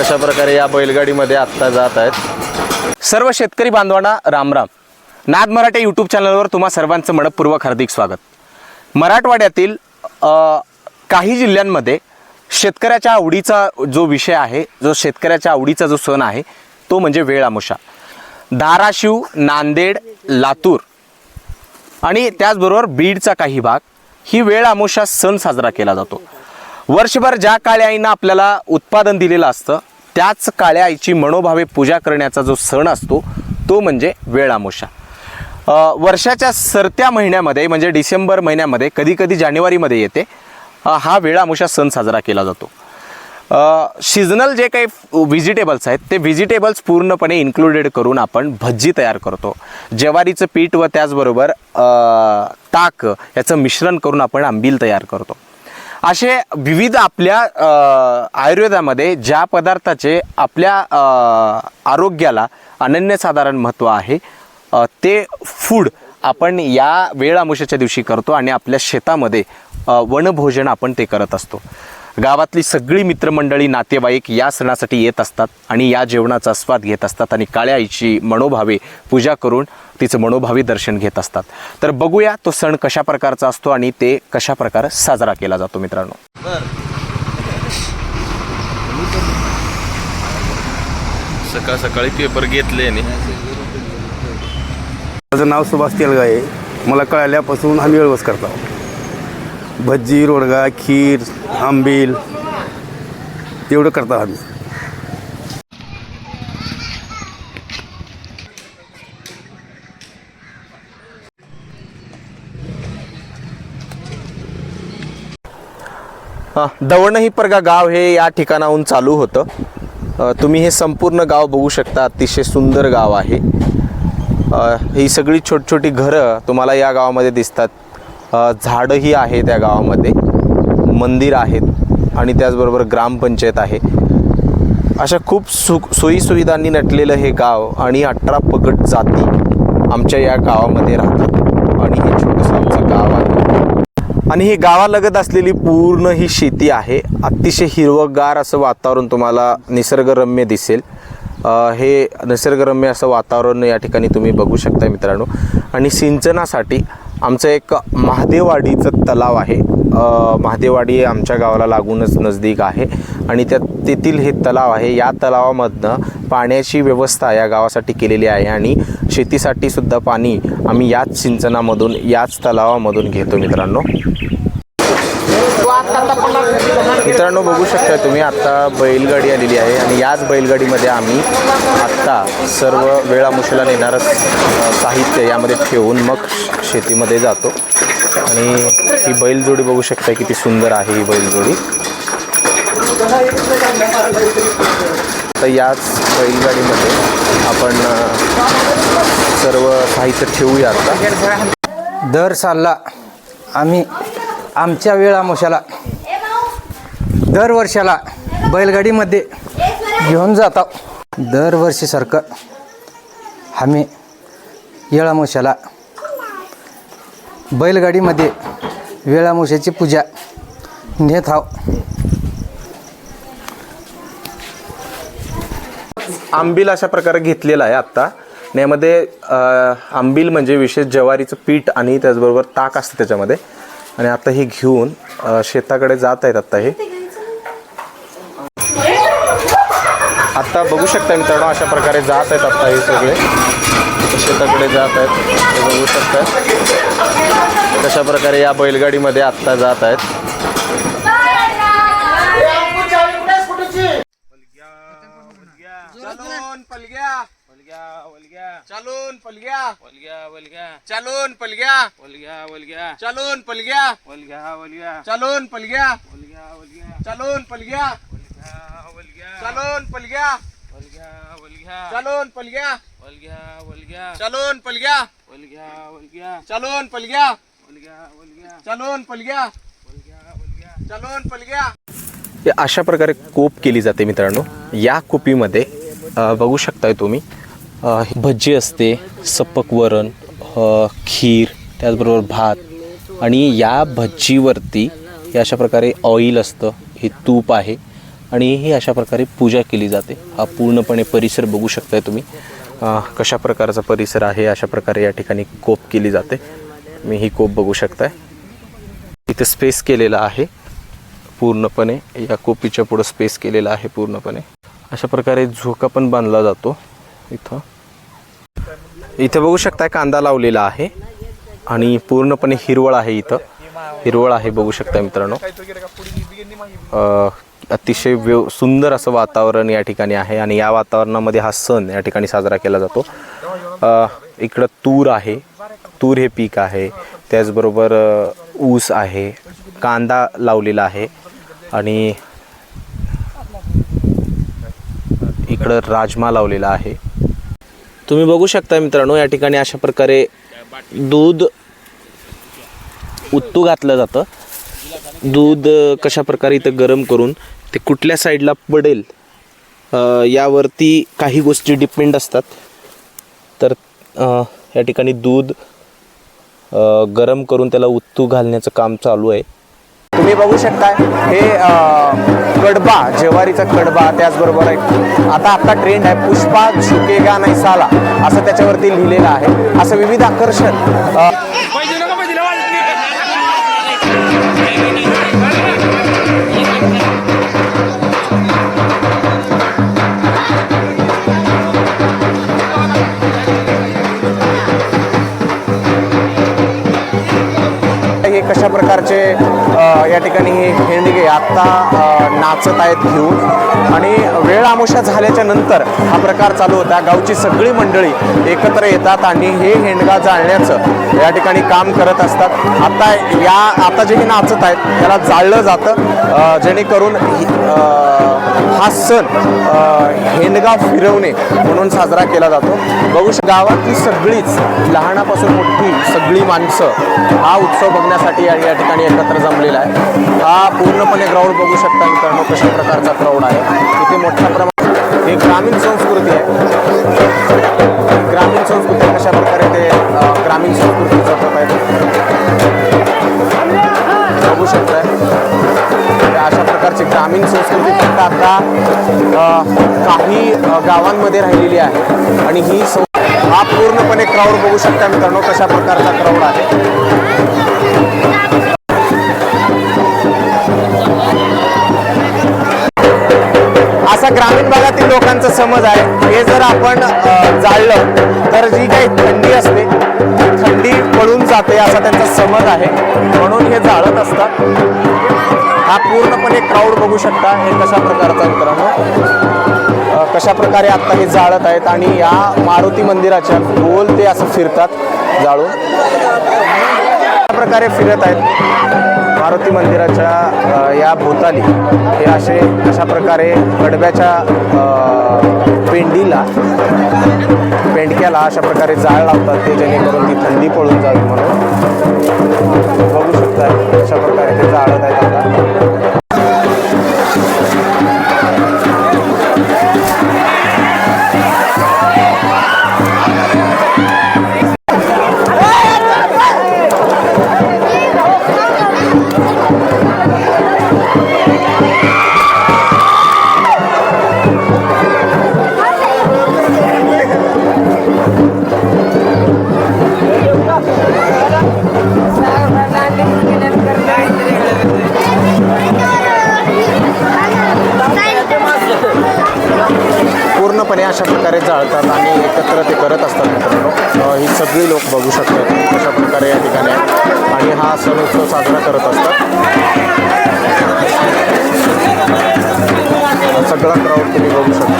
कशा प्रकारे या बैलगाडीमध्ये आत्ता जात आहेत. सर्व शेतकरी बांधवांना रामराम नाद मराठे यूट्यूब चॅनलवर तुम्हा सर्वांचं मनपूर्वक हार्दिक स्वागत. मराठवाड्यातील काही जिल्ह्यांमध्ये शेतकऱ्याच्या आवडीचा जो विषय आहे जो शेतकऱ्याच्या आवडीचा जो सण आहे तो म्हणजे वेळ आमुषा धाराशिव नांदेड लातूर आणि त्याचबरोबर बीडचा काही भाग ही वेळ आमुषा सण साजरा केला जातो. वर्षभर ज्या काळ्या आईनं आपल्याला उत्पादन दिलेलं असतं त्याच काळ्या आईची मनोभावे पूजा करण्याचा जो सण असतो तो म्हणजे वेळामोशा. वर्षाच्या सरत्या महिन्यामध्ये म्हणजे डिसेंबर महिन्यामध्ये कधी कधी जानेवारीमध्ये येते हा वेळामोशा सण साजरा केला जातो. सिजनल जे काही व्हिजिटेबल्स आहेत ते व्हिजिटेबल्स पूर्णपणे इन्क्लुडेड करून आपण भज्जी तयार करतो. ज्वारीचं पीठ व त्याचबरोबर ताक याचं मिश्रण करून आपण आंबील तयार करतो. असे विविध आपल्या आयुर्वेदामध्ये ज्या पदार्थाचे आपल्या आरोग्याला अनन्यसाधारण महत्त्व आहे ते फूड आपण या वेळ आमुष्याच्या दिवशी करतो आणि आपल्या शेतामध्ये वनभोजन आपण ते करत असतो. गावातली सगळी मित्रमंडळी नातेवाईक या सणासाठी येत असतात आणि या जेवणाचा आस्वाद घेत असतात आणि काळ्या आईची मनोभावे पूजा करून तिचं मनोभावी दर्शन घेत असतात. तर बघूया तो सण कशा प्रकारचा असतो आणि ते कशा प्रकारे साजरा केला जातो मित्रांनो. सकाळ सकाळी पेपर घेतले माझं नाव सुभाष तेलगाव आहे मला कळाल्यापासून आम्ही व्यवस्थ करतो. भज्जी रोडगा खीर आंबील एवढं करतो आम्ही. दवण ही परगा गाव हे या ठिकाणाहून चालू होतं. अ, तुम्ही हे संपूर्ण गाव बघू शकता अतिशय सुंदर गाव आहे. अ, ही सगळी छोटी छोटी घरं तुम्हाला या गावामध्ये दिसतात. झाडंही आहे त्या गावामध्ये. मंदिर आहेत आणि त्याचबरोबर ग्रामपंचायत आहे. अशा खूप सु सोयीसुविधांनी नटलेलं हे गाव आणि अठरा पगट जाती आमच्या या गावामध्ये राहतात. आणि हे छोटंसं आमचं गाव आहे. आणि हे गावालगत असलेली पूर्ण ही शेती आहे. अतिशय हिरवगार असं वातावरण तुम्हाला निसर्गरम्य दिसेल. हे निसर्गरम्य असं वातावरण या ठिकाणी तुम्ही बघू शकता मित्रांनो. आणि सिंचनासाठी आमचं एक महादेवाडीचं तलाव आहे. महादेवाडी आमच्या गावाला लागूनच नजदीक आहे आणि त्या तेथील हे तलाव आहे. या तलावामधनं पाण्याची व्यवस्था या गावासाठी केलेली आहे आणि शेतीसाठी सुद्धा पाणी आम्ही याच सिंचनामधून याच तलावामधून घेतो मित्रांनो. मित्रांनो बघू शकता तुम्ही आत्ता बैलगाडी आलेली आहे आणि याच बैलगाडीमध्ये आम्ही आत्ता सर्व वेळामुशीला नेणारं साहित्य यामध्ये ठेवून मग शेतीमध्ये जातो. आणि ही बैलजोडी बघू शकता किती सुंदर आहे ही बैलजोडी. तर याच बैलगाडीमध्ये आपण सर्व साहित्य ठेवूया आता. दर सालला आम्ही आमच्या वेळामोशाला दर वर्षाला बैलगाडीमध्ये घेऊन जातो. दरवर्षीसारखं आम्ही येळामोशाला बैलगाडीमध्ये वेळामोशाची पूजा नेत आहो. आंबील अशा प्रकारे घेतलेला आहे आत्ता. यामध्ये आंबील म्हणजे विशेष ज्वारीचं पीठ आणि त्याचबरोबर ताक असतं त्याच्यामध्ये. आणि आता ही घेऊन शेताकडे जात आहेत आता हे. आता बघू शकता मित्रांनो अशा प्रकारे जात आहेत आता हे सगळे. शेताकडे जात आहेत. बघू शकता. कशा प्रकारे या बैलगाडीमध्ये आत्ता जात आहेत चालून पलग्या वलग्या वलग्या चालून पलग्या वलग्या वलग्या चालून पलग्या वलग्या वलग्या चालून पलग्या वलग्या वलग्या चालून पलग्या वलग्या वलग्या चालून पलग्या वलग्या वलग्या चालून पलग्या वलग्या वलग्या चालून पलग्या वलग्या वलग्या चालून पलग्या वलग्या वलग्या चालून पलग्या वलग्या वलग्या चालून पलग्या वलग्या वलग्या चालून पलग्या अशा प्रकारे कोप केली जाते मित्रांनो या कोपीमध्ये बघू शकताय तुम्ही भजी असते सपक वरण खीर त्याचबरोबर भात. आणि या भज्जीवरती हे अशा प्रकारे ऑइल असतं हे तूप आहे. आणि ही अशा प्रकारे पूजा केली जाते. हा पूर्णपणे परिसर बघू शकताय तुम्ही. कशा प्रकारचा परिसर आहे अशा प्रकारे या ठिकाणी कोप केली जाते. मी ही कोप बघू शकताय. इथे स्पेस केलेला आहे. पूर्णपणे या कोपीच्या पुढं स्पेस केलेला आहे पूर्णपणे. अशा प्रकारे झोका पण बांधला जातो इथं. इथं बघू शकताय कांदा लावलेला आहे आणि पूर्णपणे हिरवळ आहे इथं. हिरवळ आहे बघू शकता मित्रांनो. अतिशय व्यव सुंदर असं वातावरण या ठिकाणी आहे आणि या वातावरणामध्ये हा सण या ठिकाणी साजरा केला जातो. इकडं तूर आहे. तूर हे पीक आहे. त्याचबरोबर ऊस आहे. कांदा लावलेला आहे. आणि इकडं राजमा लावलेला आहे. तुम्ही बघू शकता मित्रांनो या ठिकाणी अशा प्रकारे दूध उत्तू घातलं जातं. दूध कशा प्रकारे इथं गरम करून ते कुठल्या साईडला पडेल यावरती काही गोष्टी डिपेंड असतात. तर या ठिकाणी दूध गरम करून त्याला उत्तू घालण्याचं काम चालू आहे. तुम्ही बघू शकताय. हे कडबा जेवारीचा कडबा त्याचबरोबर एक आता आता ट्रेंड आहे पुष्पा झुकेगा नाही साला असं त्याच्यावरती लिहिलेलं आहे. असं विविध आकर्षण कशा प्रकारचे या ठिकाणी हे हेंडगे आत्ता नाचत आहेत घेऊन. आणि वेळ आमुषा झाल्याच्यानंतर हा प्रकार चालू होता. गावची सगळी मंडळी एकत्र येतात आणि हे हेंडगा जाळण्याचं या ठिकाणी काम करत असतात. आता या आता जे हे नाचत आहेत त्याला जाळलं जातं जेणेकरून हा सण हेंडगा फिरवणे म्हणून साजरा केला जातो. बघू गावातली सगळीच लहानापासून मोठी सगळी माणसं हा उत्सव बघण्यासाठी या या ठिकाणी एकत्र जमलेला आहे. हा पूर्णपणे ग्राउंड बघू शकता मित्रांनो कशा प्रकारचा ग्राउंड आहे. इथे मोठ्या प्रमाणात ही ग्रामीण संस्कृती आहे. ग्रामीण संस्कृती कशा प्रकारे ते ग्रामीण संस्कृती जपत आहेत बघू शकताय. अशा प्रकारची ग्रामीण संस्कृती फक्त आता काही गावांमध्ये राहिलेली आहे. आणि ही सं हा पूर्णपणे क्राऊड बघू शकता मित्रांनो कशा प्रकारचा क्राऊड आहे. असा ग्रामीण भागातील लोकांचा समज आहे. हे जर आपण जाळलं तर जी काही थंडी असते ती थंडी पळून जाते असा त्यांचा समज आहे. म्हणून हे जाळत असतात. हा पूर्णपणे क्राऊड बघू शकता. हे कशा प्रकारचा मित्रांनो? कशा प्रकारे आत्ता हे जाळत आहेत आणि या मारुती मंदिराच्या गोल ते असं फिरतात जाळून? अशा प्रकारे फिरत आहेत मारुती मंदिराच्या या भोवताली? हे असे अशा प्रकारे कडब्याच्या पेंडीला पेंडक्याला अशा प्रकारे जाळ लावतात ते जेणेकरून ती थंडी पळून जावी म्हणून? बघू शकता अशा प्रकारे ते जाळत आहेत. पूर्णपणे अशा प्रकारे जाळतात आणि एकत्र ते करत असतात मित्रांनो. ही सगळी लोक बघू शकतात अशा प्रकारे या ठिकाणी आणि हा सण उत्सव साजरा करत असतात. सगळा क्राऊड तुम्ही बघू शकता.